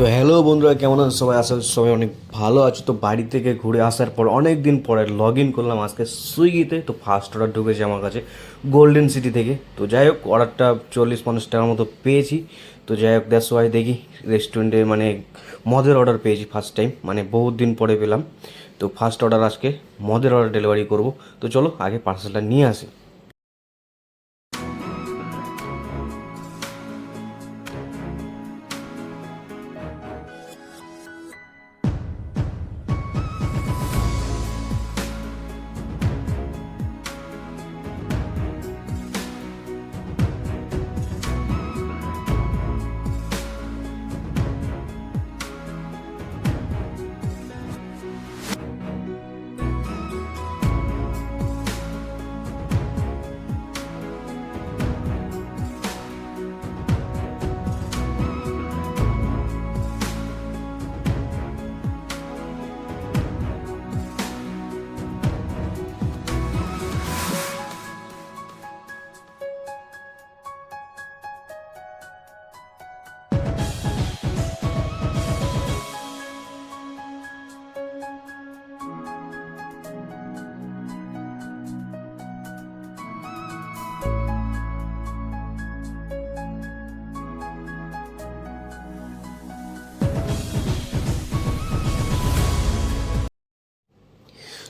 তো হ্যালো বন্ধুরা, কেমন আছো? সবাই করছি সবাই অনেক ভালো আছো। তো বাড়ি থেকে ঘুরে আসার পর অনেক দিন পরে লগ ইন করলাম আজকে সুইগিতে। তো ফার্স্ট অর্ডার ঢুকেছে আমার কাছে গোল্ডেন সিটি থেকে। তো যাই হোক অর্ডারটা চল্লিশ পঞ্চাশ টাকার মতো পেয়েছি। তো যাই হোক দ্যাটস ওয়াই দেখি রেস্টুরেন্টে মানে মদের অর্ডার পেয়েছি ফার্স্ট টাইম মানে বহুত দিন পরে পেলাম। তো ফার্স্ট অর্ডার আজকে মদের অর্ডার ডেলিভারি করব। তো চলো, আগে পার্সেলটা নিয়ে আসি।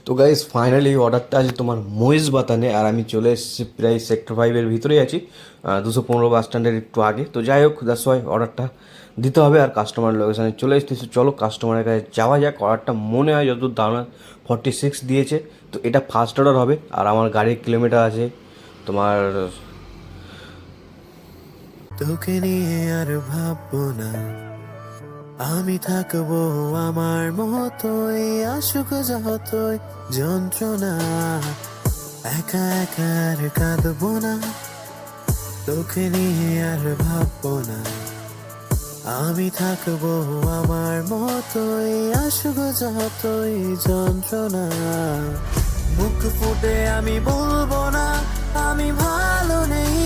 তো গাইজ ফাইনালি অর্ডারটা আছে তোমার মহেশ বাতানে, আর আমি চলে এসেছি প্রায় সেক্টর ফাইভের ভিতরেই আছি দুশো পনেরো বাস স্ট্যান্ডের একটু আগে। তো যাই হোক দ্যাটস ওয়াই অর্ডারটা দিতে হবে, আর কাস্টমার লোকেশানে চলে এসেছি। চলো কাস্টমারের কাছে যাওয়া যাক অর্ডারটা মনে হয় যত দাম ফর্টি সিক্স দিয়েছে। তো এটা ফার্স্ট অর্ডার হবে, আর আমার গাড়ির কিলোমিটার আছে তোমার তোকে নিয়ে আর ভাববো না। আমি থাকব আমার মতোই, আসুক যতই যন্ত্রণা। একা একা আর কাঁদবো না, তোকে নিয়ে আর ভাববো না। আমি থাকব আমার মতোই, আসুক যতই যন্ত্রণা। মুখ ফুটে আমি বলব না, আমি ভালো নেই।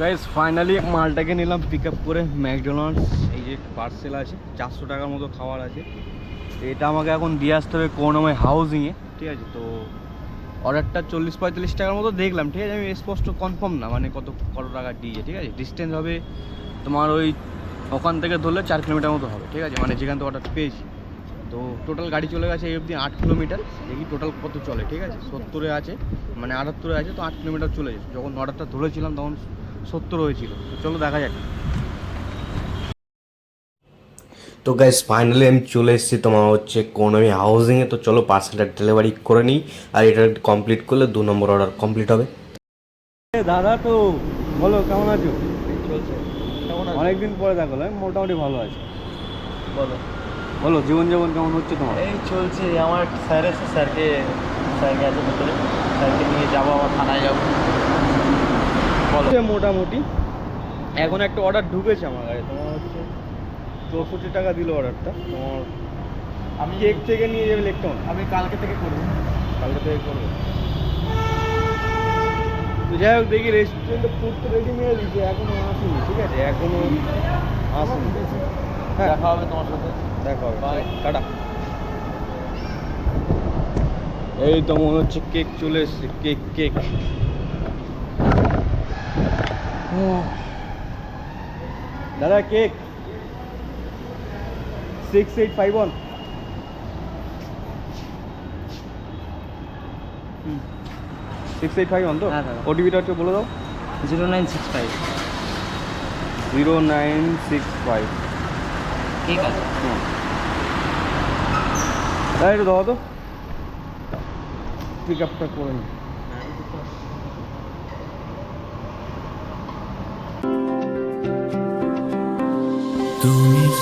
গাইজ ফাইনালি মালটাকে নিলাম পিক আপ করে ম্যাকডোনাল্ডস এই যে পার্সেল আছে, চারশো টাকার মতো খাবার আছে। তো এটা আমাকে এখন দিয়ে আসতে হবে করুণাময় হাউজিংয়ে ঠিক আছে? তো অর্ডারটা চল্লিশ পঁয়তাল্লিশ টাকার মতো দেখলাম, ঠিক আছে? আমি স্পষ্ট কনফার্ম না মানে কত কত টাকা দিয়ে ঠিক আছে? ডিস্টেন্স হবে তোমার ওই ওখান থেকে ধরলে চার কিলোমিটার মতো হবে, ঠিক আছে? মানে যেখান থেকে অর্ডার পেয়েছি। তো টোটাল গাড়ি চলে গেছে এই অবধি আট কিলোমিটার, দেখি টোটাল কত চলে, ঠিক আছে? সত্তরে আছে মানে আটাত্তরে আছে, তো আট কিলোমিটার চলে যাচ্ছে যখন অর্ডারটা ধরেছিলাম, তখন সত্তর হয়েছিল। তো চলো দেখা যাক। তো গাইস ফাইনালি আমি চলে এসেছি তোমার হচ্ছে কোনোমি হাউজিংয়ে তো চলো পার্সেলটা ডেলিভারি করে নিই। আর এটা কমপ্লিট করলে দু নম্বর অর্ডার কমপ্লিট হবে। দাদা তো বলো কেমন আছো? চলছে। আছে? অনেকদিন পরে দেখো মোটামুটি ভালো আছি। বলো। বলো জীবনযাপন কেমন হচ্ছে তোমার? এই চলছে আমার স্যার এসে স্যারকে স্যারকে আছে ভেতরে। স্যারকে নিয়ে যাব আমার থানায় যাব। মোটামুটি। এখন একটা অর্ডার ঢুকেছে আমার কাছে তোমার হচ্ছে চৌষট্টি টাকা দিল অর্ডারটা তোমার আমি কেক থেকে নিয়ে যাবে ইলেকট্রন আমি কালকে থেকে করব। কালকে থেকে করবে। তো যাই হোক দেখি রেস্টুরেন্টে ফুড তো রেডি মেরে দিচ্ছে এখনও আসেনি ঠিক আছে? এখনও আসেনি। হ্যাঁ। দেখা হবে তোমার সাথে। দেখা হবে. টাটা। এই তো মনে হচ্ছে কেক চলে এসছে। কেক কেক দাদা cake six eight five one six eight five one তো? হ্যাঁ। ওটিপিটা একটু বলে দাও। Zero nine six five. Zero nine six five. ঠিক আছে। দাদা একটু দাও তো। পিক আপটা করে নি।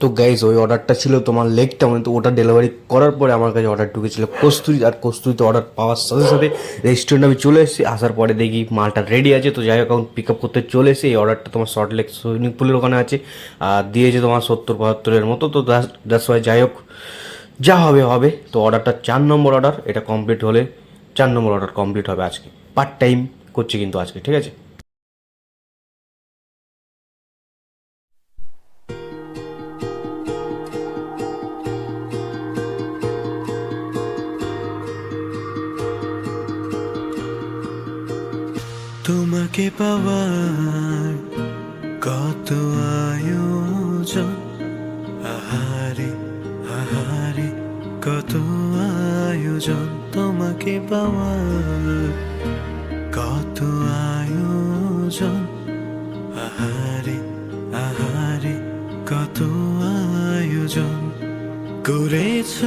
তো গাইজ ওই অর্ডারটা ছিল তোমার লেগটা মানে তো ওটা ডেলিভারি করার পরে আমার কাছে অর্ডার ঢুকেছিল কস্তুরি, আর কস্তুরিতে অর্ডার পাওয়ার সাথে সাথে রেস্টুরেন্টে আমি চলে এসেছি। আসার পরে দেখি মালটা রেডি আছে, তো যাই হোক, এখন পিক আপ করতে চলে এসে এই অর্ডারটা তোমার শর্ট লেগ সুইমিং পুলের ওখানে আছে, আর দিয়েছে তোমার সত্তর পঁচাত্তরের মতো, তো দ্যাটস ওয়াই যাই হোক যা হবে হবে। তো অর্ডারটা চার নম্বর অর্ডার এটা কমপ্লিট হলে চার নম্বর অর্ডার কমপ্লিট হবে আজকে। পার্ট টাইম করছি কিন্তু আজকে, ঠিক আছে? তোমাকে পাওয়ার কত কত আয়োজন তোমাকে পাওয়ার। কত আয়োজন? আহারে আহারে, কত আয়োজন। করেছ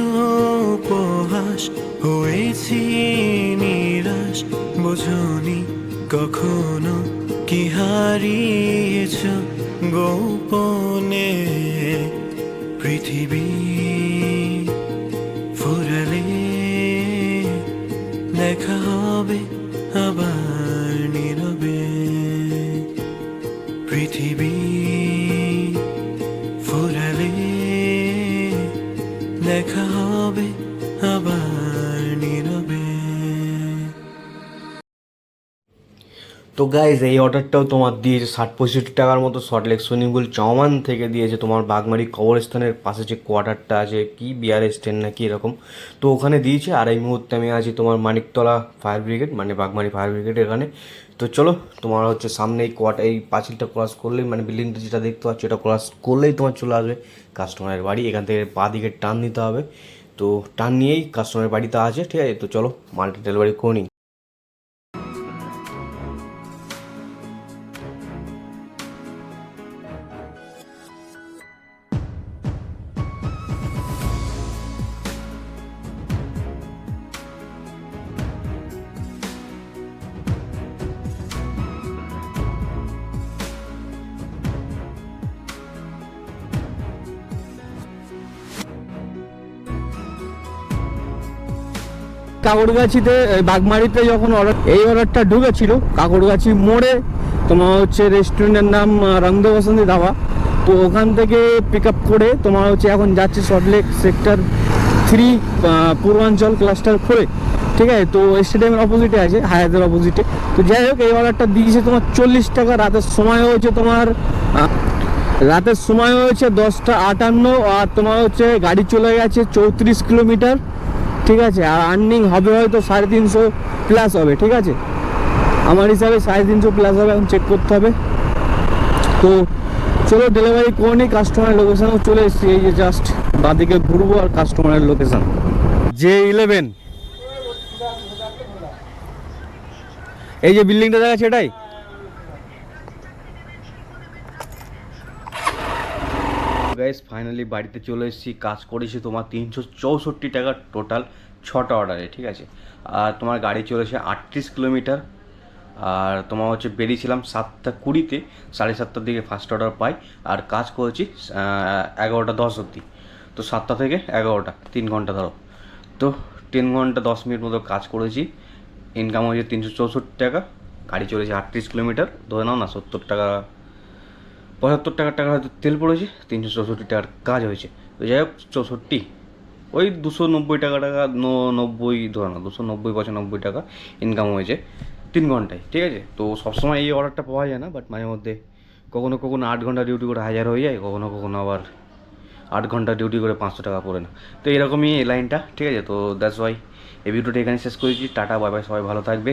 উপহাস, হয়েছি নিরাশ। বোঝনি কখনো কি হারিয়েছ গোপনে? পৃথিবী আবার নীরবে পৃথিবী ফুরালে দেখা হবে তো গাইজ এই অর্ডারটাও তোমার দিয়েছে ষাট পঁয়ষট্টি টাকার মতো সল্টলেক সুইমিং পুল চৌমান থেকে দিয়েছে তোমার বাগমারি কবরস্থানের পাশে যে কোয়ার্টারটা আছে, কি বিআর স্ট্যান্ড নাকি এরকম। তো ওখানে দিয়েছে, আর এই মুহূর্তে আমি আছি তোমার মানিকতলা ফায়ার ব্রিগেড মানে বাগমারি ফায়ার ব্রিগেড এখানে। তো চলো, তোমার হচ্ছে সামনে এই কোয়ার্টার এই পাঁচিলটা ক্রস করলেই মানে বিল্ডিংটা যেটা দেখতে পাচ্ছ, এটা ক্রস করলেই তোমার চলে আসবে। কাস্টমারের বাড়ি, এখান থেকে পা দিকে টান নিতে হবে। তো টান নিয়েই কাস্টমারের বাড়িতে আছে, ঠিক আছে? তো চলো, মালটা ডেলিভারি করে নিই। কাকড়গাছিতে বাগমারিতে যখন অর্ডার এই অর্ডারটা ঢুকেছিল কাকড়গাছি মোড়ে তোমার হচ্ছে রেস্টুরেন্টের নাম আহ, বসন্তী ধাবা। তো ওখান থেকে পিক আপ করে তোমার হচ্ছে এখন যাচ্ছে সল্টলেক সেক্টর থ্রি পূর্বাঞ্চল ক্লাস্টার ফোরে ঠিক আছে? তো স্টেডিয়ামের অপোজিটে আছে হায়াতের অপোজিটে তো যাই হোক এই অর্ডারটা দিয়েছে তোমার চল্লিশ টাকা। রাতের সময় হয়েছে তোমার রাতের সময় হয়েছে দশটা আটান্ন আর তোমার হচ্ছে গাড়ি চলে গেছে চৌত্রিশ কিলোমিটার। ঠিক আছে, আর আর্নিং হবে হয়তো সাড়ে তিনশো প্লাস হবে, ঠিক আছে? আমার হিসাবে সাড়ে তিনশো প্লাস হবে, এখন চেক করতে হবে। তো চলো ডেলিভারি করে কাস্টমারের লোকেশানেও চলে এসেছি, এই যে জাস্ট বাদিকে ঘুরবো আর কাস্টমারের লোকেশান জে ইলেভেন এই যে বিল্ডিংটা দেখা যাচ্ছে গাইস ফাইনালি বাড়িতে চলে এসেছি। কাজ করেছি তোমার তিনশো চৌষট্টি টাকা টোটাল ছটা অর্ডারে ঠিক আছে? আর তোমার গাড়ি চলেছে আটত্রিশ কিলোমিটার। আর তোমার হচ্ছে বেরিয়েছিলাম সাতটা কুড়িতে, সাড়ে সাতটার দিকে ফার্স্ট অর্ডার পাই। আর কাজ করেছি এগারোটা দশ অবধি। তো সাতটা থেকে এগারোটা, তিন ঘণ্টা ধরো। তো তিন ঘণ্টা দশ মিনিট মতো কাজ করেছি। ইনকাম হয়েছে তিনশো চৌষট্টি টাকা, গাড়ি চলেছে আটত্রিশ কিলোমিটার। ধরে নাও না, সত্তর টাকা পঁচাত্তর টাকার টাকা হয়তো তেল পড়েছে, তিনশো চৌষট্টি টাকার কাজ হয়েছে। তো যাই হোক, চৌষট্টি। ওই দুশো নব্বই টাকা টাকা নব্বই ধরো না, দুশো নব্বই পঁচানব্বই টাকা ইনকাম হয়েছে তিন ঘন্টায়, ঠিক আছে? তো সবসময় এই অর্ডারটা পাওয়া যায় না বাট মাঝে মধ্যে কখনো কখনো আট ঘণ্টা ডিউটি করে হাজার হয়ে যায়, কখনো কখনো আবার আট ঘণ্টা ডিউটি করে পাঁচশো টাকা পড়ে না। তো এরকমই এই লাইনটা ঠিক আছে? তো দ্যাটস ওয়াই এই ভিডিওটা এখানে শেষ করেছি। টাটা বাই বাই সবাই ভালো থাকবে।